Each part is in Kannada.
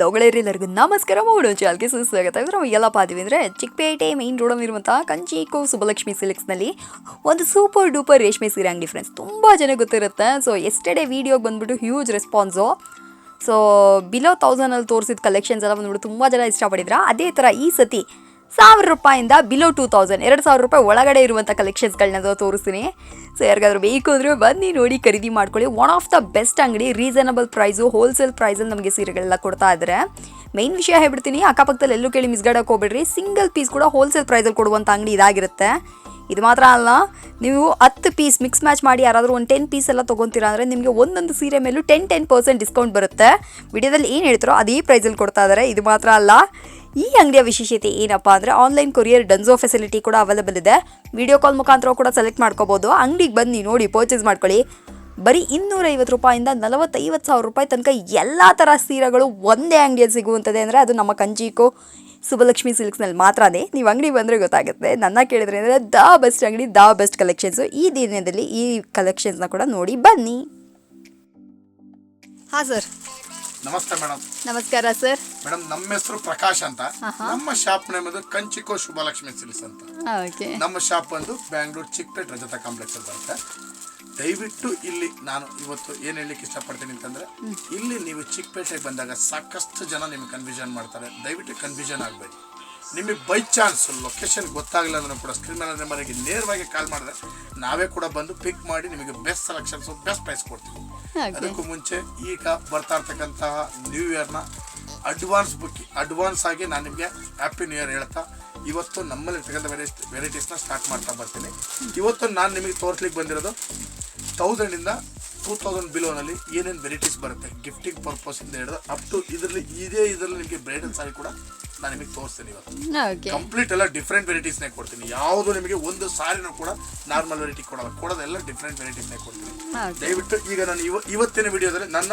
ಗೆಳೆಯರೆಲ್ಲರಿಗೂ ನಮಸ್ಕಾರ. ಮೂಡು ಚಾಲ್ಗೆ ಸುಸ್ವಾಗತ. ಇದ್ರೆ ಎಲ್ಲಪ್ಪ ಅದೀವಿ ಅಂದರೆ ಚಿಕ್ಕಪೇಟೆ ಮೈನ್ ರೋಡಲ್ಲಿರುವಂಥ ಕಂಚಿಕೋ ಸುಬ್ಬಲಕ್ಷ್ಮಿ ಸಿಲ್ಕ್ಸ್ನಲ್ಲಿ ಒಂದು ಸೂಪರ್ ಡೂಪರ್ ರೇಷ್ಮೆ ಸೀರೆ ಅಂಗಡಿ ಫ್ರೆಂಡ್ಸ್ ತುಂಬ ಜನ ಗೊತ್ತಿರುತ್ತೆ. ಸೊ ಎಸ್ಟರ್ಡೇ ವೀಡಿಯೋಗೆ ಬಂದ್ಬಿಟ್ಟು ಹ್ಯೂಜ್ ರೆಸ್ಪಾನ್ಸು ಸೊ ಬಿಲೋ ತೌಸಂಡಲ್ಲಿ ತೋರಿಸಿದ ಕಲೆಕ್ಷನ್ಸ್ ಎಲ್ಲ ಬಂದ್ಬಿಟ್ಟು ತುಂಬ ಜನ ಇಷ್ಟಪಡಿದ್ರೆ. ಅದೇ ಥರ ಈ ಸತಿ ಸಾವಿರ ರೂಪಾಯಿಂದ ಬಿಲೋ ಟೂ ತೌಸಂಡ್ ಎರಡು ಸಾವಿರ ರೂಪಾಯಿ ಒಳಗಡೆ ಇರುವಂಥ ಕಲೆಕ್ಷನ್ಸ್ಗಳನ್ನ ತೋರಿಸ್ತೀನಿ. ಸೊ ಯಾರಿಗಾದ್ರೂ ಬೇಕು ಅಂದರೆ ಬನ್ನಿ ನೋಡಿ, ಖರೀದಿ ಮಾಡ್ಕೊಳ್ಳಿ. ಒನ್ ಆಫ್ ದ ಬೆಸ್ಟ್ ಅಂಗಡಿ ರೀಸನಬಲ್ ಪ್ರೈಸು ಹೋಲ್ಸೇಲ್ ಪ್ರೈಸಲ್ಲಿ ನಮಗೆ ಸೀರೆಗಳೆಲ್ಲ ಕೊಡ್ತಾ ಇದ್ದಾರೆ ಮೈನ್ ವಿಷಯ ಹೇಳ್ಬಿಡ್ತೀನಿ, ಅಕ್ಕಪಕ್ಕದಲ್ಲಿ ಎಲ್ಲೂ ಕೇಳಿ ಮಿಸ್ಗಾಡಕ್ಕೆ ಹೋಗ್ಬೇಡ್ರಿ. ಸಿಂಗಲ್ ಪೀಸ್ ಕೂಡ ಹೋಲ್ಸೇಲ್ ಪ್ರೈಸಲ್ಲಿ ಕೊಡುವಂಥ ಅಂಗಡಿ ಇದಾಗಿರುತ್ತೆ. ಇದು ಮಾತ್ರ ಅಲ್ಲ, ನೀವು ಹತ್ತು ಪೀಸ್ ಮಿಕ್ಸ್ ಮ್ಯಾಚ್ ಮಾಡಿ ಯಾರಾದರೂ ಒಂದು ಟೆನ್ ಪೀಸ್ ಎಲ್ಲ ತೊಗೊತೀರಾ ಅಂದರೆ ನಿಮಗೆ ಒಂದೊಂದು ಸೀರೆ ಮೇಲೂ ಟೆನ್ ಟೆನ್ ಪರ್ಸೆಂಟ್ ಡಿಸ್ಕೌಂಟ್ ಬರುತ್ತೆ. ವಿಡಿಯೋದಲ್ಲಿ ಏನು ಹೇಳ್ತಾರೋ ಅದೇ ಪ್ರೈಸಲ್ಲಿ ಕೊಡ್ತಾ ಇದ್ದಾರೆ ಇದು ಮಾತ್ರ ಅಲ್ಲ ಈ ಅಂಗಡಿಯ ವಿಶೇಷತೆ ಏನಪ್ಪಾ ಅಂದರೆ ಆನ್ಲೈನ್ ಕೊರಿಯರ್ ಡನ್ಸೋ ಫೆಸಿಲಿಟಿ ಕೂಡ ಅವೈಲೇಬಲ್ ಇದೆ. ವಿಡಿಯೋ ಕಾಲ್ ಮುಖಾಂತರ ಕೂಡ ಸೆಲೆಕ್ಟ್ ಮಾಡ್ಕೋಬೋದು. ಅಂಗಡಿಗೆ ಬನ್ನಿ, ನೋಡಿ ಪರ್ಚೇಸ್ ಮಾಡ್ಕೊಳ್ಳಿ. ಬರೀ ಇನ್ನೂರೈವತ್ತು ರೂಪಾಯಿಂದ ನಲವತ್ತೈವತ್ತು ಸಾವಿರ ರೂಪಾಯಿ ತನಕ ಎಲ್ಲ ಥರ ಸೀರೆಗಳು ಒಂದೇ ಅಂಗಡಿಯಲ್ಲಿ ಸಿಗುವಂಥದ್ದು ಅಂದರೆ ಅದು ನಮ್ಮ ಕಂಚಿಕೋ ಸುಬ್ಬಲಕ್ಷ್ಮಿ ಸಿಲ್ಕ್ಸ್ನಲ್ಲಿ ಮಾತ್ರನೇ. ನೀವು ಅಂಗಡಿ ಬಂದರೆ ಗೊತ್ತಾಗುತ್ತೆ. ನನ್ನ ಕೇಳಿದ್ರೆ ಅಂದರೆ ದ ಬೆಸ್ಟ್ ಅಂಗಡಿ, ದ ಬೆಸ್ಟ್ ಕಲೆಕ್ಷನ್ಸು ಈ ದಿನದಲ್ಲಿ ಈ ಕಲೆಕ್ಷನ್ಸ್ನ ಕೂಡ ನೋಡಿ ಬನ್ನಿ. ಹಾಂ ಸರ್ ನಮಸ್ತೆ ಮೇಡಮ್. ನಮಸ್ಕಾರ ಸರ್. ಮೇಡಮ್ ನಮ್ಮ ಹೆಸರು ಪ್ರಕಾಶ್ ಅಂತ. ನಮ್ಮ ಶಾಪ್ ನೇಮ್ ಅದು ಕಂಚಿಕೋ ಶುಭಲಕ್ಷ್ಮಿ ಸಿಲ್ಸ್ ಅಂತ. ಓಕೆ. ನಮ್ಮ ಶಾಪ್ ಬಂದು ಬ್ಯಾಂಗ್ಳೂರ್ ಚಿಕ್ಕಪೇಟ್ ರಜತ ಕಾಂಪ್ಲೆಕ್ಸ್ ಅಲ್ಲಿ ಬರುತ್ತೆ. ದಯವಿಟ್ಟು ಇಲ್ಲಿ ನಾನು ಇವತ್ತು ಏನು ಹೇಳಲಿಕ್ಕೆ ಇಷ್ಟಪಡ್ತೀನಿ ಅಂತಂದ್ರೆ ಇಲ್ಲಿ ನೀವು ಚಿಕ್ಕಪೇಟೆಗೆ ಬಂದಾಗ ಸಾಕಷ್ಟು ಜನ ನಿಮ್ಗೆ ಕನ್ಫ್ಯೂಷನ್ ಮಾಡ್ತಾರೆ. ದಯವಿಟ್ಟು ಕನ್ಫ್ಯೂಷನ್ ಆಗಬೇಡಿ. ನಿಮಗೆ ಬೈ ಚಾನ್ಸ್ ಲೊಕೇಶನ್ ಗೊತ್ತಾಗಲಿಲ್ಲ ಅಂದ್ರೆ ಕೂಡ ಸ್ಕ್ರೀನ್ ಮೇಲೆ ನಂಬರ್ಗೆ ನೇರವಾಗಿ ಕಾಲ್ ಮಾಡಿದ್ರೆ ನಾವೇ ಕೂಡ ಬಂದು ಪಿಕ್ ಮಾಡಿ ನಿಮಗೆ ಬೆಸ್ಟ್ ಸೆಲೆಕ್ಷನ್ಸು ಬೆಸ್ಟ್ ಪ್ರೈಸ್ ಕೊಡ್ತೀವಿ. ಅದಕ್ಕೂ. ಮುಂಚೆ ಈಗ ಬರ್ತಾ ಇರ್ತಕ್ಕಂತಹ ನ್ಯೂ ಇಯರ್ನ ಅಡ್ವಾನ್ಸ್ ಬುಕ್ಕಿ ಅಡ್ವಾನ್ಸ್ ಆಗಿ ನಾನು ನಿಮಗೆ ಹ್ಯಾಪಿ ನ್ಯೂ ಇಯರ್ ಹೇಳ್ತಾ ಇವತ್ತು ನಮ್ಮಲ್ಲಿ ಇರ್ತಕ್ಕಂಥ ವೆರೈಟಿ ವೆರೈಟೀಸ್ನ ಸ್ಟಾರ್ಟ್ ಮಾಡ್ತಾ ಬರ್ತೀನಿ. ಇವತ್ತು ನಾನು ನಿಮಗೆ ತೋರಿಸ್ಲಿಕ್ಕೆ ಬಂದಿರೋದು ತೌಸಂಡಿಂದ ಟೂ ತೌಸಂಡ್ ಬಿಲೋನಲ್ಲಿ ಏನೇನು ವೆರೈಟೀಸ್ ಬರುತ್ತೆ ಗಿಫ್ಟಿಂಗ್ ಇಂದ ಹಿಡಿದು ಅಪ್ ಟು ಇದರಲ್ಲಿ, ಇದೇ ಇದರಲ್ಲಿ ನಿಮಗೆ ಬ್ರೈಡಲ್ ಸಾರಿ ಕೂಡ ನಾನು ನಿಮಗೆ ತೋರಿಸ್ತೀನಿ ಇವತ್ತು. ಓಕೆ ಕಂಪ್ಲೀಟ್ ಎಲ್ಲ ಡಿಫ್ರೆಂಟ್ ವೆರೈಟೀಸ್ನೇ ಕೊಡ್ತೀನಿ. ಯಾವುದು ನಿಮಗೆ ಒಂದು ಸಾರಿನೂ ಕೂಡ ನಾರ್ಮಲ್ ವೆರೈಟಿ ಕೊಡಲ್ಲ. ಕೊಡೋದೆಲ್ಲ ಡಿಫ್ರೆಂಟ್ ವೆರೈಟೀಸ್ನೇ ಕೊಡ್ತೀನಿ. ದಯವಿಟ್ಟು ಈಗ ನಾನು ಇವ ಇವತ್ತಿನ ವಿಡಿಯೋದಲ್ಲಿ ನನ್ನ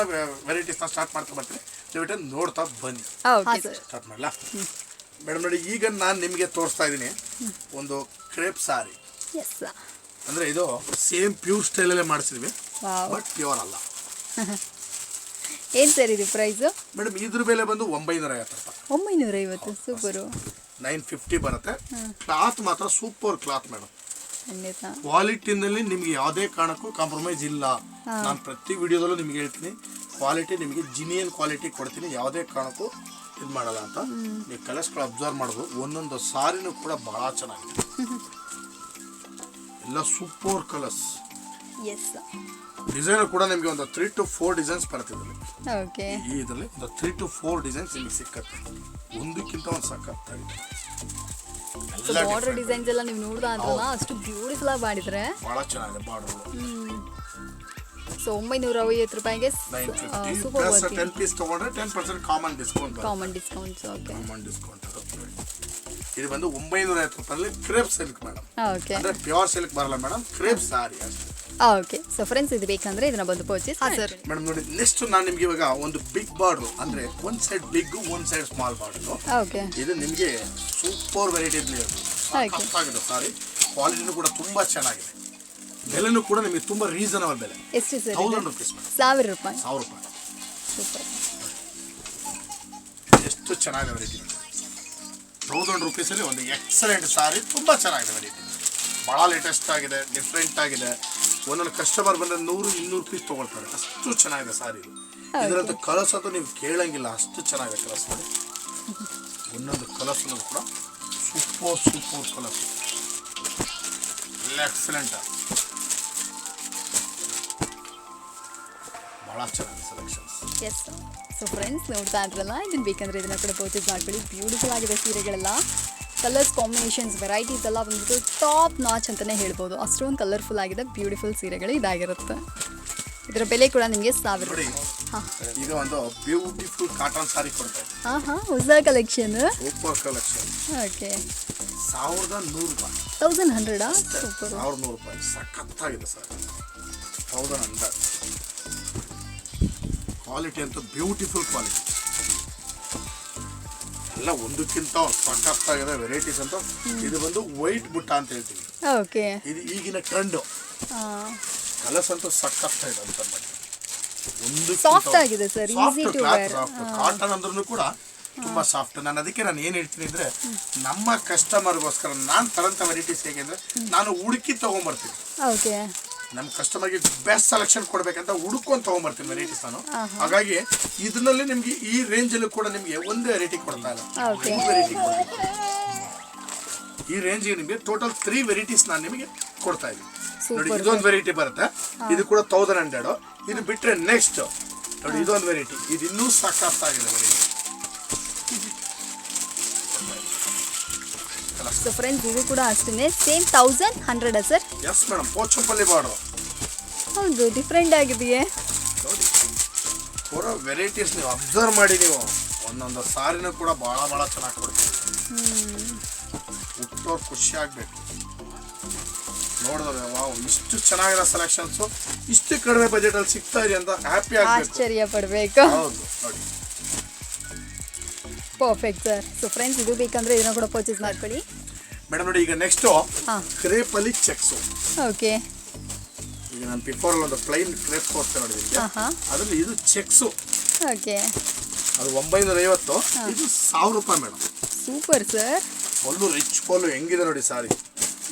ವೆರೈಟೀಸ್ನ ಸ್ಟಾರ್ಟ್ ಮಾಡ್ತಾ ಬರ್ತೀನಿ. ದಯವಿಟ್ಟು ನೋಡ್ತಾ ಬನ್ನಿ. ಸ್ಟಾರ್ಟ್ ಮಾಡಲ? ಮೇಡಮ್ ನೋಡಿ ಈಗ ನಾನು ನಿಮಗೆ ತೋರಿಸ್ತಾ ಇದ್ದೀನಿ ಒಂದು ಕ್ರೇಪ್ ಸಾರಿ. ಎಸ್ ಅಂದರೆ ಇದು ಸೇಮ್ ಪ್ಯೂರ್ ಸ್ಟೈಲಲ್ಲೇ ಮಾಡಿಸಿದ್ವಿ. ಬಟ್ ಪ್ಯೂರ್ ಅಲ್ಲ. ಏನು ಸರ್ ಇದು ಪ್ರೈಸು ಮೇಡಮ್ ಇದ್ರ ಮೇಲೆ ಬಂದು ಒಂಬೈನೂರ ಐವತ್ತು ರೂಪಾಯಿ. ಒಂಬೈನೂರೈವತ್ತು ಸೂಪರು ನೈನ್ ಫಿಫ್ಟಿ ಬರುತ್ತೆ. ಕ್ಲಾತ್ ಮಾತ್ರ ಸೂಪರ್ ಕ್ಲಾತ್ ಮೇಡಮ್. ಖಂಡಿತ ಕ್ವಾಲಿಟಿನಲ್ಲಿ ನಿಮ್ಗೆ ಯಾವುದೇ ಕಾರಣಕ್ಕೂ ಕಾಂಪ್ರಮೈಸ್ ಇಲ್ಲ. ನಾನು ಪ್ರತಿ ವಿಡಿಯೋದಲ್ಲೂ ನಿಮ್ಗೆ ಹೇಳ್ತೀನಿ ಕ್ವಾಲಿಟಿ ನಿಮಗೆ ಜಿನಿಯನ್ ಕ್ವಾಲಿಟಿ ಕೊಡ್ತೀನಿ. ಯಾವುದೇ ಕಾರಣಕ್ಕೂ ಇದು ಮಾಡಲ್ಲ ಅಂತ. ನೀವು ಕಲರ್ಸ್ಗಳು ಅಬ್ಸರ್ವ್ ಮಾಡೋದು ಒಂದೊಂದು ಸಾರಿನೂ ಕೂಡ ಬಹಳ ಚೆನ್ನಾಗಿದೆ. ಎಲ್ಲ ಸೂಪರ್ ಕಲರ್ಸ್ ಎಸ್ ಡಿಸೈನ್ ಕೂಡ ನಿಮಗೆ ಒಂದು ತ್ರೀ ಟು ಫೋರ್ ಡಿಸೈನ್ಸ್ ಬರುತ್ತೆ ಓಕೆ ಈ ಇದರಲ್ಲಿ ಒಂದು ತ್ರೀ ಟು ಫೋರ್ ಡಿಸೈನ್ಸ್ ನಿಮಗೆ ಸಿಕ್ಕತ್ತೆ. ಒಂದಕ್ಕಿಂತ ಒಂದು ಎಲ್ಲ ಬಾರ್ಡರ್ ಡಿಸೈನ್ಸ್ ಎಲ್ಲ ನೀವು ನೋಡ್ತಾ ಅಂತಲ್ಲ ಅಷ್ಟು ಬ್ಯೂಟಿಫುಲ್ ಆಗಿ ಮಾಡಿದ್ರೆ? ಬಹಳ ಚೆನ್ನಾಗಿದೆ ಬಾರ್ಡರ್ ಸೊ ಒಂಬೈನೂರ ಐವತ್ತು ರೂಪಾಯಿಗೆ ಸೂಪರ್ ಪ್ಲಸ್ ಟೆನ್ ಪೀಸ್ ತೊಗೊಂಡ್ರೆ ten percent common discount common discount okay common discount ಇದು ಬಂದು ಒಂಬೈನೂರ ಐವತ್ತು ರೂಪಾಯಲ್ಲಿ ಕ್ರೇಪ್ ಸಿಲ್ಕ್ ಮೇಡಮ್ ಓಕೆ ಅಂದ್ರೆ ಪ್ಯೂರ್ ಸಿಲ್ಕ್ ಬರಲ್ಲ ಮೇಡಮ್ ಕ್ರೇಪ್ ಸಾರಿ ಅಷ್ಟೇ. ಓಕೆ ಸೊ ಫ್ರೆಂಡ್ಸ್ ಇದು ಬೇಕಂದ್ರೆ ಇದನ್ನ ಬಂದು ಪರ್ಚೇಸ್ ಹಾಂ ಸರ್. ಮೇಡಮ್ ನೋಡಿ ನೆಕ್ಸ್ಟ್ ನಾನು ನಿಮ್ಗೆ ಇವಾಗ ಒಂದು ಬಿಗ್ ಬಾರ್ಡ್ರು ಅಂದ್ರೆ ಒಂದ್ ಸೈಡ್ ಬಿಗ್ ಒಂದ್ ಸೈಡ್ ಸ್ಮಾಲ್ ಬಾರ್ಡ್ರು ಓಕೆ ಇದು ನಿಮಗೆ ಸೂಪರ್ ವೆರೈಟಿ Okay. ಆಗಿದೆ ಸಾರಿ ಕ್ವಾಲಿಟಿನೂ ಕೂಡ ತುಂಬಾ ಚೆನ್ನಾಗಿದೆ. ಬೆಲೆನೂ ಕೂಡ ನಿಮಗೆ ತುಂಬಾ ರೀಸನಬಲ್ ಬೆಲೆ. ಎಷ್ಟು ಸರ್? ತೌಸಂಡ್ ರುಪೀಸ್ ಸಾವಿರ ರೂಪಾಯಿ. ಸಾವಿರ ರೂಪಾಯಿ. ಸೂಪರ್. ಎಷ್ಟು ಚೆನ್ನಾಗಿದೆ ವೆರೈಟಿ ತೌಸಂಡ್ ರುಪೀಸಲ್ಲಿ ಒಂದು ಎಕ್ಸಲೆಂಟ್ ಸಾರಿ ತುಂಬಾ ಚೆನ್ನಾಗಿದೆ ವೆರೈಟಿ ಭಾಳ ಲೇಟೆಸ್ಟ್ ಆಗಿದೆ ಡಿಫ್ರೆಂಟ್ ಆಗಿದೆ. ಒಂದೊಂದು ಕಸ್ಟಮರ್ ಬಂದ್ರೆ ನೂರು ಇನ್ನೂರು ಪೀಸ್ ತಗೊಳ್ತಾರೆ. ಅಷ್ಟು ಚೆನ್ನಾಗಿದೆ ಸಾರಿ ಇದು. ಇದರಂತೂ ಕಲರ್ಸ್ ಅಂತೂ ನೀವು ಕೇಳಂಗಿಲ್ಲ ಅಷ್ಟು ಚೆನ್ನಾಗಿದೆ ಕಲಸ ಒಂದೊಂದು ಕಲಸ ಕೂಡ ಸೂಪರ್ ಸೂಪರ್ ಕಲಸ ಎಕ್ಸಲೆಂಟ್ ಭಾಳ ಚೆನ್ನಾಗಿದೆ ಸೆಲೆಕ್ಷನ್ಸ್ ಎಸ್ ಸೊ ಫ್ರೆಂಡ್ಸ್ ನೋಡ್ತಾ ಇದ್ರಲ್ಲ ಇದನ್ನ ಬೇಕಂದ್ರೆ ಇದನ್ನ ಕೂಡ ಪರ್ಚೇಸ್ ಮಾಡ್ಕೊಳ್ಳಿ. ಬ್ಯೂಟಿಫುಲ್ ಆಗಿದೆ ಸೀರೆಗಳೆಲ್ಲ. ಕಲರ್ಸ್ ಕಾಂಬಿನೇಷನ್ಸ್ ವೆರೈಟೀಸ್ ಎಲ್ಲ ಬಂದ್ಬಿಟ್ಟು ಟಾಪ್ ನಾಚ್ ಅಂತಲೇ ಹೇಳ್ಬೋದು. ಅಷ್ಟೊಂದು ಕಲರ್ಫುಲ್ ಆಗಿದೆ ಬ್ಯೂಟಿಫುಲ್ ಸೀರೆಗಳು ಇದಾಗಿರುತ್ತೆ. ಇದರ ಬೆಲೆ ಕೂಡ ನಿಮಗೆ ಸಾವಿರ ಈಗ ಒಂದು ಬ್ಯೂಟಿಫುಲ್ ಕಾಟನ್ ಸಾರಿ ಕೊಡ್ತಾರೆ ಹಾಂ ಹಾಂ ಹೊಸ ಕಲೆಕ್ಷನ್ ಸೂಪರ್ ಕಲೆಕ್ಷನ್ ಓಕೆ ಸಾವಿರದ ನೂರು ರೂಪಾಯಿ. ತೌಸಂಡ್ ಹಂಡ್ರೆಡಾ ಸೂಪರ್ ಸಾವಿರದ ನೂರು ರೂಪಾಯಿ. ಸಖತ್ತಾಗಿದೆ ಸರ್. ತೌಸಂಡ್ ಹಂಡ್ರೆಡ್ ಕ್ವಾಲಿಟಿ ಅಂತ ಬ್ಯೂಟಿಫುಲ್ ಕ್ವಾಲಿಟಿ ಎಲ್ಲ ಒಂದಕ್ಕಿಂತ ಸಾಕಾಗ್ತಾ ಸಖತ್ತಾಗಿದೆ ವೆರೈಟೀಸ್ ಅಂತ. ಇದು ಬಂದು ವೈಟ್ ಬುಟ್ಟ ಅಂತ ಹೇಳ್ತೀವಿ. ಓಕೆ. ಇದು ಈಗಿನ ಟ್ರೆಂಡ್ ಆ ಕಲರ್ಸ್ ಅಂತೂ ಇದೆ ಅಂತ ಮಾಡಿ ಒಂದು ಸಾಫ್ಟ್ ಆಗಿದೆ sir easy to wear cotton ಅಂದ್ರೂ ಕೂಡ ತುಂಬಾ ಸಾಫ್ಟ್ ನಾನು ಅದಕ್ಕೆ ನಾನು ಏನ್ ಹೇಳ್ತೀನಿ ಅಂದ್ರೆ ನಮ್ಮ ಕಸ್ಟಮರ್ ಗೋಸ್ಕರ ನಾನು ತರಂತ ವೆರೈಟೀಸ್ ಹೇಗೆ ಅಂದ್ರೆ ನಾನು ಹುಡುಕಿ ತಗೊಂಬರ್ತೀನಿ. ಓಕೆ. ನಮ್ಮ ಕಸ್ಟಮರ್ಗೆ ಬೆಸ್ಟ್ ಸೆಲೆಕ್ಷನ್ ಕೊಡಬೇಕಂತ ಹುಡುಕೊಂಡು ತಗೊಂಬರ್ತೀನಿ ವೆರೈಟೀಸ್ ನಾನು ಹಾಗಾಗಿ ಇದರಲ್ಲಿ ನಿಮಗೆ ಈ ರೇಂಜಲ್ಲೂ ಕೂಡ ನಿಮಗೆ ಒಂದೇ ವೆರೈಟಿ ಕೊಡ್ತಾ ಇಲ್ಲ. ವೆರೈಟಿ ಈ ರೇಂಜ್ಗೆ ನಿಮಗೆ ಟೋಟಲ್ ತ್ರೀ ವೆರೈಟೀಸ್ ನಾನು ನಿಮಗೆ ಕೊಡ್ತಾ ಇದ್ದೀನಿ. ನೋಡಿ ಇದೊಂದು ವೆರೈಟಿ ಬರುತ್ತೆ. ಇದು ಕೂಡ ತೌಸಂಡ್ ಹಂಡ್ರೆಡು ಇದು ಬಿಟ್ಟರೆ ನೆಕ್ಸ್ಟ್ ನೋಡಿ ಇದೊಂದು ವೆರೈಟಿ ಇದು ಇನ್ನೂ ಸಖತ್ತಾಗಿದೆ ವೆರೈಟಿ ಸೊ ಫ್ರೆಂಡ್ಸ್ ಇದು ಕೂಡ ಅಷ್ಟೇ same thousand hundred sir yes madam Pochampally border ಹೌದು ಡಿಫ್ರೆಂಟ್ ಆಗಿದೆಯೇ? ನೋಡಿ ಪೂರ ವೆರೈಟೀಸ್ ನೀವು ಅಬ್ಸರ್ವ್ ಮಾಡಿ ನೀವು. ಒಂದೊಂದು ಸಾರಿನೂ ಕೂಡ ಭಾಳ ಭಾಳ ಚೆನ್ನಾಗಿ ಕೊಡ್ತೀವಿ. ಹುಟ್ಟೋರು ಖುಷಿ ಆಗಬೇಕು. ನೋಡಿದ್ರೆ ವಾವ್ ಇಷ್ಟು ಚೆನ್ನಾಗಿರೋ ಸೆಲೆಕ್ಷನ್ಸು ಇಷ್ಟು ಕಡಿಮೆ ಬಜೆಟಲ್ಲಿ ಸಿಗ್ತಾ ಇದೆ ಅಂತ ಹ್ಯಾಪಿ ಆಗಬೇಕು. ಆಶ್ಚರ್ಯ ಪಡಬೇಕು. ಹೌದು ನೋಡಿ. ಪರ್ಫೆಕ್ಟ್ ಸರ್ ಸೊ ಫ್ರೆಂಡ್ಸ್ ಇದು ಬೇಕಂದ್ರೆ ಇದನ್ನ ಕೂಡ ಪರ್ಚೇಸ್ ಮಾಡ್ಕೊಳ್ಳಿ. ಮೇಡಮ್ ನೋಡಿ ಈಗ ನೆಕ್ಸ್ಟ್ ಕ್ರೇಪ್ ಅಲ್ಲಿ ಚೆಕ್ಸ್ ಓಕೆ. ಈಗ ನಾನು ಬಿಫೋರ್ ಒಂದು ಪ್ಲೈನ್ ಕ್ರೇಪ್ ಕೊಡ್ತೇನೆ ನೋಡಿ ನಿಮಗೆ. ಅದರಲ್ಲಿ ಇದು ಚೆಕ್ಸ್ ಓಕೆ. ಅದು ಒಂಬೈನೂರ ಐವತ್ತು. ಇದು ಸಾವಿರ ರೂಪಾಯಿ ಮೇಡಮ್. Super sir. ಒಂದು ರಿಚ್ ಪೋಲು ಹೆಂಗಿದೆ ನೋಡಿ ಸಾರಿ.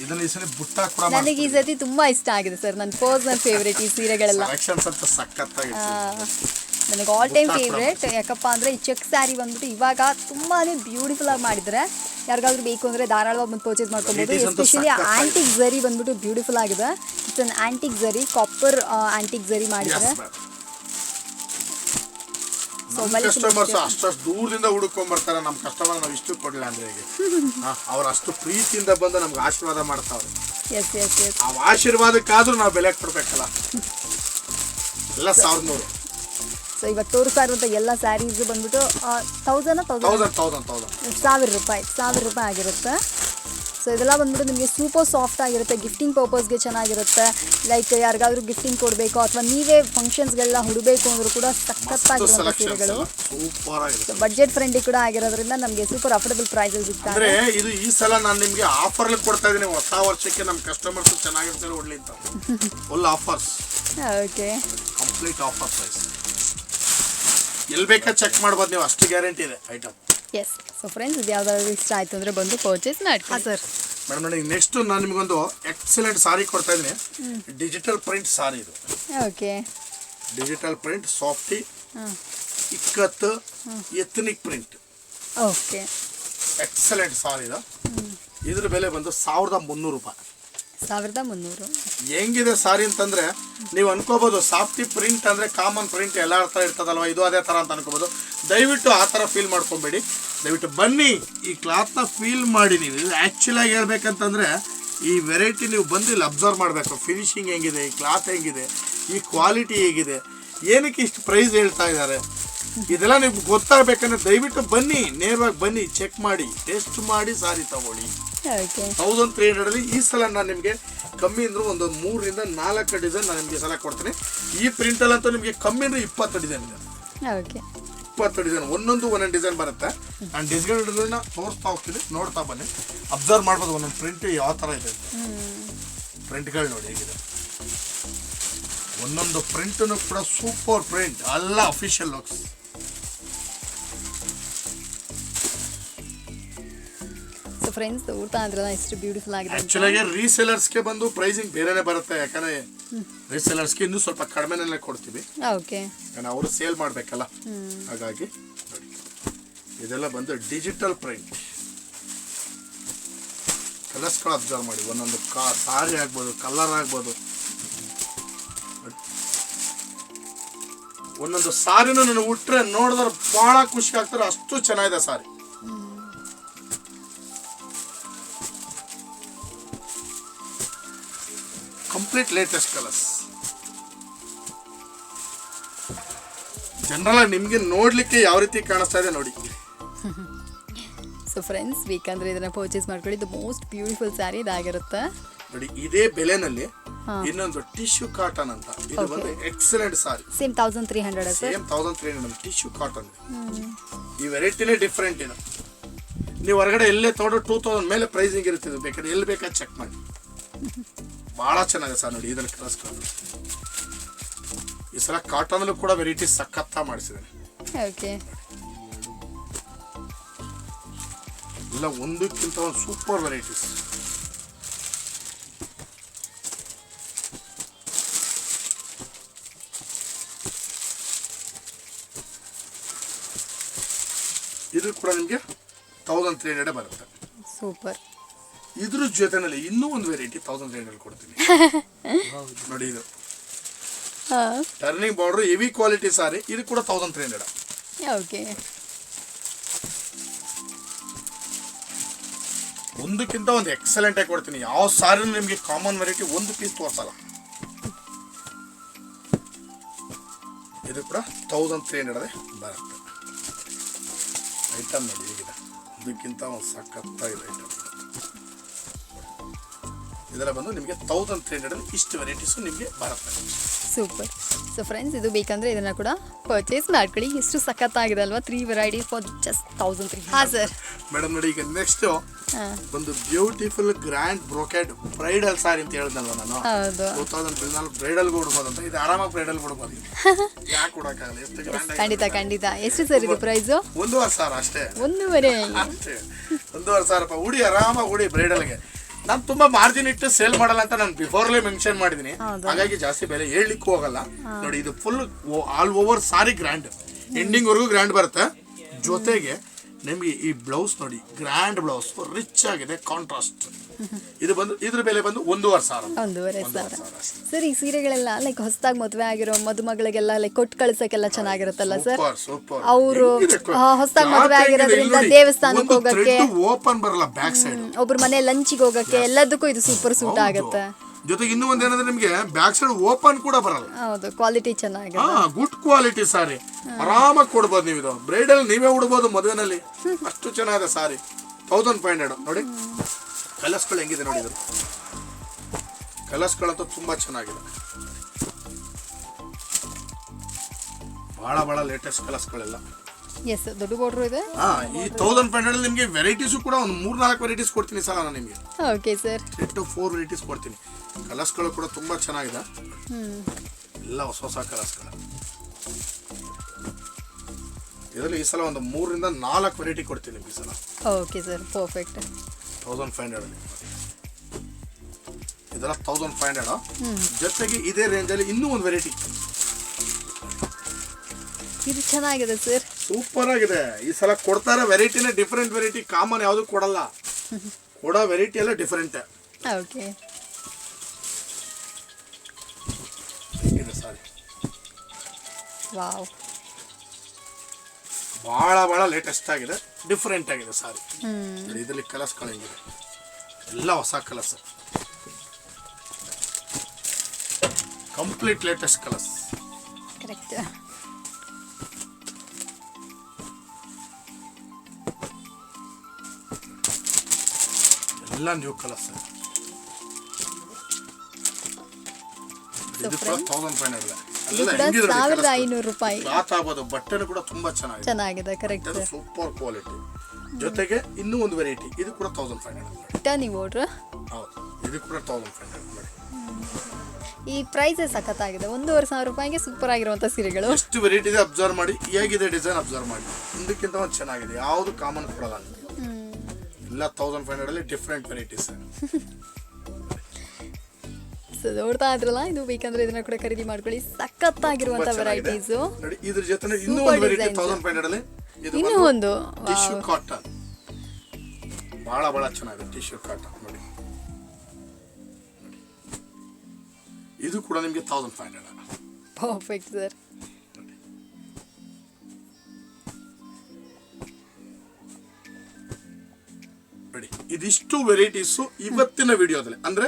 ಇದನ್ನ ಈ ಸಲ ಬುಟ್ಟ ಕೂಡ ನನಗೆ ಈ ಸತಿ ತುಂಬಾ ಇಷ್ಟ ಆಗಿದೆ ಸರ್. ನನ್ನ ಪರ್ಸನಲ್ ಫೇವ್ರೇಟ್ ಈ ಸೀರೆಗಳೆಲ್ಲ. ಆಕ್ಷನ್ಸ್ ಅಂತ ಸಖತ್ತಾಗಿದೆ ನನಗೆ ಆಲ್ ಟೈಮ್. ಫೇವ್ರೇಟ್ ಯಾಕಪ್ಪ ಅಂದರೆ ಈ ಚೆಕ್ ಸ್ಯಾರಿ ಬಂದ್ಬಿಟ್ಟು ಇವಾಗ ತುಂಬಾ ಬ್ಯೂಟಿಫುಲ್ ಆಗಿ ಮಾಡಿದ್ರೆ ಯಾರಿಗಾದ್ರೂ ಬೇಕು ಅಂದರೆ ಧಾರಾಳವಾಗಿ ಬಂದು ಪರ್ಚೇಸ್ ಮಾಡ್ಕೊಬೋದು. ಎಸ್ಪೆಷಲಿ ಆ್ಯಂಟಿಕ್ ಆಂಟಿಕ್ ಝರಿ ಬಂದ್ಬಿಟ್ಟು ಬ್ಯೂಟಿಫುಲ್ ಆಗಿದೆ. It's an antique zari copper antique zari ಮಾಡಿದ್ರೆ ಕಸ್ಟಮರ್ಸ್ ಅಷ್ಟಷ್ಟು ದೂರದಿಂದ ಹುಡುಕೊಂಡ್ ಬರ್ತಾರೆ ನಮ್ಮ ಕಸ್ಟಮರ್ ನಾವು ಇಷ್ಟು ಕೊಡಲಿಲ್ಲ ಅಂದ್ರೆ ಹೇಗೆ? ಅವ್ರು ಅಷ್ಟು ಪ್ರೀತಿಯಿಂದ ಬಂದು ನಮ್ಗೆ ಆಶೀರ್ವಾದ ಮಾಡ್ತಾವ್ರೆ. ಎಸ್ ಎಸ್ ಎಸ್ ಆ ಆಶೀರ್ವಾದಕ್ಕಾದ್ರೂ ನಾವು ಬೆಲೆ ಕೊಡ್ಬೇಕಲ್ಲ ಎಲ್ಲ ಸಾವಿರದ ನೂರು ಸೊ ಇವಾಗ ತೋರಿಸ್ತಾ ಇರುವಂಥ ಎಲ್ಲ ಸ್ಯಾರೀಸ್ ಬಂದ್ಬಿಟ್ಟು ತೌಸಂಡ್ ತೌಸಂಡ್ ಸಾವಿರ ರೂಪಾಯಿ ಸಾವಿರ ರೂಪಾಯಿ ಆಗಿರುತ್ತೆ. ಸೊ ಇದೆಲ್ಲ ಬಂದ್ಬಿಟ್ಟು ನಿಮಗೆ ಸೂಪರ್ ಸಾಫ್ಟ್ ಆಗಿರುತ್ತೆ ಗಿಫ್ಟಿಂಗ್ ಪರ್ಪಸ್ಗೆ ಚೆನ್ನಾಗಿರುತ್ತೆ. ಲೈಕ್ ಯಾರಿಗಾದ್ರೂ ಗಿಫ್ಟಿಂಗ್ ಕೊಡಬೇಕು ಅಥವಾ ನೀವೇ ಫಂಕ್ಷನ್ಸ್ಗೆಲ್ಲ ಹುಡಬೇಕು ಅಂದರೂ ಕೂಡ ಸಖತ್ತಾಗಿರುವಂಥ ಸೀರೆಗಳು. ಬಜೆಟ್ ಫ್ರೆಂಡಿ ಫ್ರೆಂಡ್ಲಿ ಕೂಡ ಆಗಿರೋದ್ರಿಂದ ನಮಗೆ ಸೂಪರ್ ಅಫೋರ್ಡಬಲ್ ಪ್ರೈಸಲ್ಲಿ ಸಿಗ್ತಾ ಅಂದ್ರೆ ಇದೆ ಇದು ಈ ಸಲ ನಾನು ನಿಮಗೆ ಆಫರ್ ಕೊಡ್ತಾ ಇದೀನಿ ಹೊಸ ವರ್ಷಕ್ಕೆ ನಮ್ಮ ಕಸ್ಟಮರ್ಸ್ ಚೆನ್ನಾಗಿರ್ತಾರೆ ಒಳ್ಳೆ ಅಂತ. Full offers okay complete offer price ಎಲ್ಲಿ ಬೇಕಾ ಚೆಕ್ ಮಾಡ್ಬೋದು ನೀವು ಅಷ್ಟು ಗ್ಯಾರಂಟಿ ಇದೆ ಐಟಮ್ ಎಸ್ ಸೊ ಫ್ರೆಂಡ್ಸ್ ಇದು ಯಾವ್ದಾದ್ರು ಇಷ್ಟ ಆಯ್ತು ಅಂದ್ರೆ ಬಂದು ಪರ್ಚೇಸ್ ಮಾಡಿ ಹಾಂ ಸರ್ ಮೇಡಮ್ ನೋಡಿ ನೆಕ್ಸ್ಟ್ ನಾನು ನಿಮಗೊಂದು ಎಕ್ಸಲೆಂಟ್ ಸಾರಿ ಕೊಡ್ತಾ ಇದ್ದೀನಿ. ಡಿಜಿಟಲ್ ಪ್ರಿಂಟ್ ಸಾರಿ ಇದು. Okay digital print softy hmm ikat ethnic print okay excellent sari ಇದು. ಇದ್ರ ಬೆಲೆ ಬಂದು ಸಾವಿರದ ಮುನ್ನೂರು ರೂಪಾಯಿ. ಸಾವಿರದ ಮುನ್ನೂರು. ಹೆಂಗಿದೆ ಸಾರಿ ಅಂತಂದ್ರೆ, ನೀವು ಅನ್ಕೋಬಹುದು ಸಾಫ್ಟಿ ಪ್ರಿಂಟ್ ಅಂದ್ರೆ ಕಾಮನ್ ಪ್ರಿಂಟ್ ಎಲ್ಲ ಥರ ಇರ್ತದಲ್ವ? ಇದು ಅದೇ ಥರ ಅಂತ ಅನ್ಕೋಬಹುದು ದಯವಿಟ್ಟು ಆ ಥರ ಫೀಲ್ ಮಾಡ್ಕೊಬೇಡಿ. ದಯವಿಟ್ಟು ಬನ್ನಿ, ಈ ಕ್ಲಾತ್ನ ಫೀಲ್ ಮಾಡಿ ನೀವು. ಇದು ಆ್ಯಕ್ಚುಲ್ ಆಗಿ ಹೇಳ್ಬೇಕಂತಂದ್ರೆ, ಈ ವೆರೈಟಿ ನೀವು ಬಂದು ಇಲ್ಲಿ ಅಬ್ಸರ್ವ್ ಮಾಡಬೇಕು. ಫಿನಿಶಿಂಗ್ ಹೆಂಗಿದೆ, ಈ ಕ್ಲಾತ್ ಹೆಂಗಿದೆ, ಈ ಕ್ವಾಲಿಟಿ ಹೇಗಿದೆ, ಏನಕ್ಕೆ ಇಷ್ಟು ಪ್ರೈಸ್ ಹೇಳ್ತಾ ಇದ್ದಾರೆ? ಇದೆಲ್ಲ ನಿಮ್ಗೆ ಗೊತ್ತಾಗಬೇಕಂದ್ರೆ ದಯವಿಟ್ಟು ಬನ್ನಿ, ನೇರವಾಗಿ ಬನ್ನಿ ಚೆಕ್ ಮಾಡಿ ಟೆಸ್ಟ್ ಮಾಡಿ, ಸಾರಿ ತಗೊಳ್ಳಿ. ತೌಸಂಡ್ ತ್ರೀ ಹಂಡ್ರೆಡಲ್ಲಿ ಈ ಸಲ ನಾನು ನಿಮಗೆ ಕಮ್ಮಿ ಅಂದ್ರೆ ಒಂದು ಮೂರರಿಂದ ನಾಲ್ಕು ಡಿಸೈನ್ ನಾನು ನಿಮಗೆ ಸಲ ಕೊಡ್ತೀನಿ. ಈ ಪ್ರಿಂಟಲ್ಲಂತೂ ನಿಮಗೆ ಕಮ್ಮಿ ಅಂದ್ರೆ ಇಪ್ಪತ್ತು ಡಿಸೈನ್ ಇದೆ. ಇಪ್ಪತ್ತು ಡಿಸೈನ್ ಒಂದೊಂದು ಒಂದೊಂದು ಡಿಸೈನ್ ಬರುತ್ತೆ. ನಾನು ಡಿಸೈನ್ ತೋರಿಸ್ತಾ ಹೋಗ್ತೀನಿ ನೋಡ್ತಾ ಬನ್ನಿ. ಅಬ್ಸರ್ವ್ ಮಾಡ್ಬೋದು ಒಂದೊಂದು ಪ್ರಿಂಟ್ ಯಾವ ಥರ ಇದೆ. ಪ್ರಿಂಟ್ಗಳು ನೋಡಿ ಹೇಗಿದೆ. ಒಂದೊಂದು ಪ್ರಿಂಟನ್ನು ಕೂಡ ಸೂಪರ್ ಪ್ರಿಂಟ್ ಎಲ್ಲ ಅಫಿಷಿಯಲ್ ಲುಕ್ಸ್ ಫ್ರೆಂಡ್ಸ್ ಊಟ ಅಂದ್ರೆ ಎಷ್ಟು ಬ್ಯೂಟಿಫುಲ್ ಆಗಿದೆ ಅಂತ. ಆಕ್ಚುಲಾಗಿ ರೀಸೇಲರ್ಸ್ಗೆ ಬಂದು ಪ್ರೈಸಿಂಗ್ ಬೇರೆನೇ ಬರುತ್ತೆ ಯಾಕಂದ್ರೆ ರೀಸೇಲರ್ಸ್ಗೆ ಇನ್ನೂ ಸ್ವಲ್ಪ ಕಡಿಮೆನಲ್ಲೇ ಕೊಡ್ತೀವಿ. ಓಕೆ ಅವರು ಸೇಲ್ ಮಾಡಬೇಕಲ್ಲ? ಹಾಗಾಗಿ ಇದೆಲ್ಲ ಬಂದು ಡಿಜಿಟಲ್ ಪ್ರಿಂಟ್ ಕಲರ್ಸ್ಗಳು ಅಬ್ಸರ್ವ್ ಮಾಡಿ ಒಂದೊಂದು ಕಾ ಸಾರಿ ಆಗ್ಬೋದು ಕಲರ್ ಆಗ್ಬೋದು. ಒಂದೊಂದು ಸಾರಿನೂ ನಾನು ಉಟ್ರೆ ನೋಡಿದ್ರೆ ಭಾಳ ಖುಷಿ ಆಗ್ತಾರೆ ಅಷ್ಟು ಚೆನ್ನಾಗಿದೆ sari complete latest colours general ನಿಮಗೆ ನೋಡ್ಲಿಕ್ಕೆ ಯಾವ ರೀತಿ ಕಾಣಿಸ್ತಾ ಇದೆ ನೋಡಿ. ಸೊ ಫ್ರೆಂಡ್ಸ್ ಬೇಕಂದ್ರೆ ಇದನ್ನ ಪರ್ಚೇಸ್ ಮಾಡ್ಕೊಳ್ಳಿ. ದ ಮೋಸ್ಟ್ ಬ್ಯೂಟಿಫುಲ್ ಸ್ಯಾರಿ ಇದಾಗಿರುತ್ತೆ. ನೋಡಿ ಇದೇ ಬೆಲೆನಲ್ಲಿ ಇನ್ನೊಂದು ಟಿಶ್ಯೂ ಕಾಟನ್ ಅಂತ. ಇದು. ಬಂದು excellent sari same thousand three hundred same thousand three hundred tissue cotton ಈ ವೆರೈಟಿನೇ ಡಿಫ್ರೆಂಟ್ ಇದೆ. ನೀವು ಹೊರಗಡೆ ಎಲ್ಲೇ ತೊಗೊಂಡು ಟೂ ತೌಸಂಡ್ ಮೇಲೆ ಪ್ರೈಸಿಂಗ್ ಇರುತ್ತೆ ಬೇಕಾದ್ರೆ. ಎಲ್ಲಿ ಬೇಕಾದ್ರೆ ಚೆಕ್ ಮಾಡಿ. ಭಾಳ ಚೆನ್ನಾಗಿದೆ ಸರ್ ನೋಡಿ ಇದ್ರಲ್ಲಿ ಕಲರ್ಸ್ಗಳು ಈ ಈ ಸಲ ಕಾಟನಲ್ಲೂ ಕೂಡ ವೆರೈಟಿ ಸಖತ್ತ ಮಾಡಿಸಿದ್ದೇನೆ. ಓಕೆ ಇಲ್ಲ ಒಂದಕ್ಕಿಂತ ಒಂದು ಸೂಪರ್ ವೆರೈಟೀಸ್ ಇದು ಕೂಡ ನಿಮಗೆ ತೌಸಂಡ್ ತ್ರೀ ಹಂಡ್ರೆಡ್ ಬರುತ್ತೆ. ಸೂಪರ್ ಇದ್ರ ಜೊತೆನಲ್ಲಿ ಇನ್ನೂ ಒಂದು ವೆರೈಟಿ ತೌಸಂಡ್ ತ್ರೀ ಹಂಡ್ರೆಡ್ ಕೊಡ್ತೀನಿ. ನೋಡಿ ಇದು. Turning border heavy quality sari ಇದು ಕೂಡ ತೌಸಂಡ್ ತ್ರೀ ಹಂಡ್ರೆಡ್ ಓಕೆ ಒಂದಕ್ಕಿಂತ ಒಂದು ಎಕ್ಸಲೆಂಟ್ ಆಗಿ ಕೊಡ್ತೀನಿ. ಯಾವ ಸಾರಿ ನಿಮಗೆ ಕಾಮನ್ ವೆರೈಟಿ ಒಂದು ಪೀಸ್ ತೋರಿಸಲ್ಲ. ಇದು ಕೂಡ ತೌಸಂಡ್ ತ್ರೀ ಹಂಡ್ರೆಡ್ ಬರುತ್ತೆ. ಐಟಮ್ ನೋಡಿ ಹೇಗಿದೆ ಒಂದಕ್ಕಿಂತ ಒಂದು ಸಖತ್ತಾಗಿದೆ ಐಟಮ್ ಇದೆಲ್ಲ ಬಂದು ನಿಮಗೆ ತೌಸಂಡ್ ತ್ರೀ ಹಂಡ್ರೆಡ್ ಇಷ್ಟು ವೆರೈಟೀಸು ನಿಮಗೆ ಬರುತ್ತೆ. ಸೂಪರ್ ಸೊ ಫ್ರೆಂಡ್ಸ್ ಇದು ಬೇಕಂದ್ರೆ ಇದನ್ನು ಕೂಡ ಪರ್ಚೇಸ್ ಮಾಡ್ಕೊಳ್ಳಿ. ಎಷ್ಟು ಸಖತ್ತಾಗಿದೆ ಅಲ್ವಾ? Three variety for just thousand three ಹಾಂ ಸರ್ ಮೇಡಮ್ ನೋಡಿ ಈಗ ನೆಕ್ಸ್ಟ್ ಒಂದು beautiful grand brocade bridal sari ಅಂತ ಹೇಳಿದ್ನಲ್ವ ನಾನು? ಟೂ ತೌಸಂಡ್ ತ್ರೀನಲ್ಲಿ ಬ್ರೈಡಲ್ಗೂ ಉಡ್ಬೋದು ಅಂತ. ಇದು ಆರಾಮಾಗಿ ಬ್ರೈಡಲ್ ಉಡ್ಬೋದು. ಯಾಕೆ ಕೊಡೋಕ್ಕಾಗಲ್ಲ ಎಷ್ಟು ಗ್ರ್ಯಾಂಡ್ ಖಂಡಿತ ಖಂಡಿತ. ಎಷ್ಟು ಸರ್ ಇದು ಪ್ರೈಸು ಒಂದೂವರೆ ಸಾವಿರ ಅಷ್ಟೇ. ಒಂದೂವರೆ. ಅಷ್ಟೇ. ಒಂದೂವರೆ ಸಾವಿರ ರೂಪಾಯಿ ಉಡಿ ಆರಾಮಾಗಿ ಉಡಿ ಬ್ರೈಡಲ್ಗೆ ನಾನು ತುಂಬಾ ಮಾರ್ಜಿನ್ ಇಟ್ಟು ಸೇಲ್ ಮಾಡಲ್ಲ ಅಂತ ನಾನು ಬಿಫೋರ್ಲೇ ಮೆನ್ಷನ್ ಮಾಡಿದೀನಿ. ಹಾಗಾಗಿ ಜಾಸ್ತಿ ಬೆಲೆ ಹೇಳಲಿಕ್ಕೂ ಹೋಗಲ್ಲ. ನೋಡಿ ಇದು full all over sari grand ending ವರೆಗೂ ಗ್ರ್ಯಾಂಡ್ ಬರುತ್ತೆ. ಜೊತೆಗೆ ನಿಮಗೆ ಈ ಬ್ಲೌಸ್ ನೋಡಿ ಗ್ರ್ಯಾಂಡ್ ಬ್ಲೌಸ್ ರಿಚ್ ಆಗಿದೆ ಕಾಂಟ್ರಾಸ್ಟ್ ಇದು ಬಂದು ಇದ್ರ ಬೆಲೆ ಬಂದು ಒಂದೂವರೆ ಸಾವಿರ. ಒಂದೂವರೆ ಸಾವಿರ. ಸರಿ ಈ ಸೀರೆಗಳೆಲ್ಲ ಲೈಕ್ ಹೊಸದಾಗಿ ಮದುವೆ ಆಗಿರೋ ಮದುಮಗಳಿಗೆಲ್ಲ ಲೈಕ್ ಕೊಟ್ಟು ಕಳ್ಸಕ್ಕೆಲ್ಲ ಚೆನ್ನಾಗಿರುತ್ತಲ್ಲ ಸರ್ ಅವರು ಹೊಸ್ದಾಗ್ ಮದ್ವೆ ಆಗಿರೋದ್ರಿಂದ ದೇವಸ್ಥಾನಕ್ಕೆ ಹೋಗಕ್ಕೆ. ಓಪನ್ ಬರಲ್ಲ ಬ್ಯಾಕ್ ಸೈಡ್ ಒಬ್ರು ಮನೆ ಲಂಚಿಗೆ ಹೋಗಕ್ಕೆ ಎಲ್ಲದಕ್ಕೂ ಇದು ಸೂಪರ್ ಸೂಟ್ ಆಗುತ್ತೆ. ಜೊತೆಗೆ ಇನ್ನೂ ಒಂದೇನಂದ್ರೆ ನಿಮಗೆ ಬ್ಯಾಕ್ ಸೈಡ್ ಓಪನ್ ಕೂಡ ಬರಲ್ಲ. ಹೌದು ಕ್ವಾಲಿಟಿ ಚೆನ್ನಾಗಿ ಹಾ ಗುಡ್ ಕ್ವಾಲಿಟಿ ಸಾರಿ ಆರಾಮಾಗಿ ಕೊಡ್ಬೋದು ನೀವು ಇದು ಬ್ರೈಡಲ್ ನೀವೇ ಉಡ್ಬೋದು ಮದುವೆನಲ್ಲಿ. ಅಷ್ಟು ಚೆನ್ನಾಗಿದೆ ಸಾರಿ ತೌಸಂಡ್ ಫೈವ್ ಹಂಡ್ರೆಡ್ ನೋಡಿ. ಕಲರ್ಸ್ಗಳು ಹೆಂಗಿದೆ ನೋಡಿ ಇದು. ಕಲರ್ಸ್ಗಳಂತೂ ತುಂಬಾ ಚೆನ್ನಾಗಿದೆ. ಭಾಳ ಭಾಳ ಲೇಟೆಸ್ಟ್ ಕಲರ್ಸ್ಗಳೆಲ್ಲ ಎಸ್ ದೊಡ್ಡ ಬಾರ್ಡ್ರು ಇದೆ. ಹಾ ಈ ತೌಸಂಡ್ ಫೈವ್ ಹಂಡ್ರೆಡ್ ನಿಮಗೆ ವೆರೈಟೀಸು ಕೂಡ ಒಂದು ಮೂರು ನಾಲ್ಕು ವೆರೈಟೀಸ್ ಕೊಡ್ತೀನಿ ಸರ್ ನಾನು ನಿಮಗೆ. Okay sir set four varieties ಕೊಡ್ತೀನಿ. ಕಲರ್ಸ್ಗಳು ಕೂಡ ತುಂಬಾ ಚೆನ್ನಾಗಿದೆ. ಹ್ಮ್. ಎಲ್ಲ ಹೊಸ ಹೊಸ ಕಲರ್ಸ್ಗಳು ಇದರಲ್ಲಿ ಈ ಸಲ ಒಂದು ಮೂರರಿಂದ ನಾಲ್ಕು ವೆರೈಟಿ ಕೊಡ್ತೀನಿ ಈ ಸಲ. Okay sir perfect thousand five hundred ಇದೆಲ್ಲ ತೌಸಂಡ್ ಫೈವ್ ಹಂಡ್ರೆಡ್ ಜೊತೆಗೆ ಇದೇ ರೇಂಜಲ್ಲಿ ಇನ್ನೂ ಒಂದು ವೆರೈಟಿ ಇದು ಚೆನ್ನಾಗಿದೆ ಸರ್ ಸೂಪರ್ ಆಗಿದೆ. ಈ ಸಲ ಕೊಡ್ತಾರೆ ವೆರೈಟಿನೇ ಡಿಫ್ರೆಂಟ್ ವೆರೈಟಿ ಕಾಮನ್ ಯಾವುದು ಕೊಡಲ್ಲ. ಕೊಡೋ ವೆರೈಟಿ ಎಲ್ಲ ಡಿಫರೆಂಟ್ ಓಕೆ ಇದೆ ಸಾರಿ. ವಾವ್ ಭಾಳ ಭಾಳ ಲೇಟೆಸ್ಟ್ ಆಗಿದೆ. ಡಿಫರೆಂಟ್ ಆಗಿದೆ ಸಾರಿ ಇದರಲ್ಲಿ ಕಲರ್ಸ್ ಹೆಂಗಿದೆ ಎಲ್ಲ ಹೊಸ colours complete latest colours correct ಎಲ್ಲ ನೀವು ಕಲರ್ಸ್ ಇದು ಕೂಡ ತೌಸಂಡ್ ಫೈವ್ ಹಂಡ್ರೆಡ್ ಸಾವಿರದ ಐನೂರು ರೂಪಾಯಿ. ಕ್ಲಾತ್ ಆಗ್ಬೋದು ಬಟ್ಟೆನೂ ಕೂಡ ತುಂಬಾ ಚೆನ್ನಾಗಿದೆ. ಚೆನ್ನಾಗಿದೆ ಕರೆಕ್ಟ್ ಇದು ಸೂಪರ್ ಕ್ವಾಲಿಟಿ ಜೊತೆಗೆ ಇನ್ನೂ ಒಂದು ವೆರೈಟಿ ಇದು ಕೂಡ ತೌಸಂಡ್ ಫೈವ್ ಹಂಡ್ರೆಡ್ ಬಾರ್ಡ್ರು ಹೌದು. ಇದು ಕೂಡ ತೌಸಂಡ್ ಫೈವ್ ಹಂಡ್ರೆಡ್ ಈ ಪ್ರೈಸೇ ಸಖತ್ತಾಗಿದೆ. ಒಂದೂವರೆ ಸಾವಿರ ರೂಪಾಯಿಗೆ ಸೂಪರ್ ಆಗಿರುವಂಥ ಸೀರೆಗಳು. ಎಷ್ಟು ವೆರೈಟಿ ಇದೆ ಅಬ್ಸರ್ವ್ ಮಾಡಿ. ಹೇಗಿದೆ ಡಿಸೈನ್ ಅಬ್ಸರ್ವ್ ಮಾಡಿ. ಒಂದಕ್ಕಿಂತ ಒಂದು ಚೆನ್ನಾಗಿದೆ. ಯಾವುದು ಕಾಮನ್ ಕೊಡಲ್ಲ ಎಲ್ಲ ತೌಸಂಡ್ ಫೈವ್ ಹಂಡ್ರೆಡ್ ಅಲ್ಲಿ ಡಿಫ್ರೆಂಟ್ ವೆರೈಟೀಸ್ ಸೊ ನೋಡ್ತಾ ಇದ್ರಲ್ಲ ಇದು ಬೇಕಂದ್ರೆ ಇದನ್ನ ಕೂಡ ಖರೀದಿ ಮಾಡ್ಕೊಳ್ಳಿ. ಸಖತ್ತಾಗಿರುವಂಥ ವೆರೈಟೀಸು ನೋಡಿ ಇದ್ರ ಜೊತೆ ಇನ್ನೂ ಒಂದು ವೆರೈಟಿ. ತೌಸಂಡ್ ಫೈವ್ ಹಂಡ್ರೆಡ್ ಅಲ್ಲಿ ಇದು ಇನ್ನೂ ಒಂದು. ಟಿಶ್ಯೂ ಕಾಟನ್ ಬಹಳ ಬಹಳ ಚೆನ್ನಾಗಿದೆ ಟಿಶ್ಯೂ ಕಾಟನ್ ನೋಡಿ. ಇದು ಕೂಡ ನಿಮಗೆ thousand five hundred perfect sir ನೋಡಿ. ಇದಿಷ್ಟು ವೆರೈಟೀಸು ಇವತ್ತಿನ ವಿಡಿಯೋದಲ್ಲಿ. ಅಂದ್ರೆ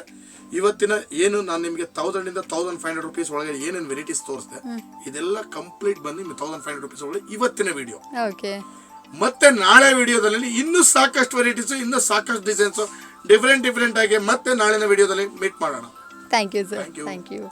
ಇವತ್ತಿನ ಏನು ನಾನು ನಿಮಗೆ ತೌಸಂಡ್ ಇಂದ ತೌಸಂಡ್ ಫೈವ್ ಹಂಡ್ರೆಡ್ ರುಪೀಸ್ ಒಳಗೆ ಏನೇನು ವೆರೈಟೀಸ್ ತೋರಿಸಿದೆ ಇದೆಲ್ಲ ಕಂಪ್ಲೀಟ್ ಬಂದು ನಿಮ್ಗೆ ತೌಸಂಡ್ ಫೈವ್ ಹಂಡ್ರೆಡ್ ರುಪೀಸ್ ಒಳಗೆ ಇವತ್ತಿನ ವಿಡಿಯೋ. ಓಕೆ. ಮತ್ತೆ ನಾಳೆ ವಿಡಿಯೋದಲ್ಲಿ ಇನ್ನೂ ಸಾಕಷ್ಟು ವೆರೈಟೀಸು ಇನ್ನೂ ಸಾಕಷ್ಟು ಡಿಸೈನ್ಸು ಡಿಫ್ರೆಂಟ್ ಡಿಫ್ರೆಂಟ್ ಆಗಿ ಮತ್ತೆ ನಾಳಿನ ವಿಡಿಯೋದಲ್ಲಿ ಮೀಟ್ ಮಾಡೋಣ. Thank you sir thank you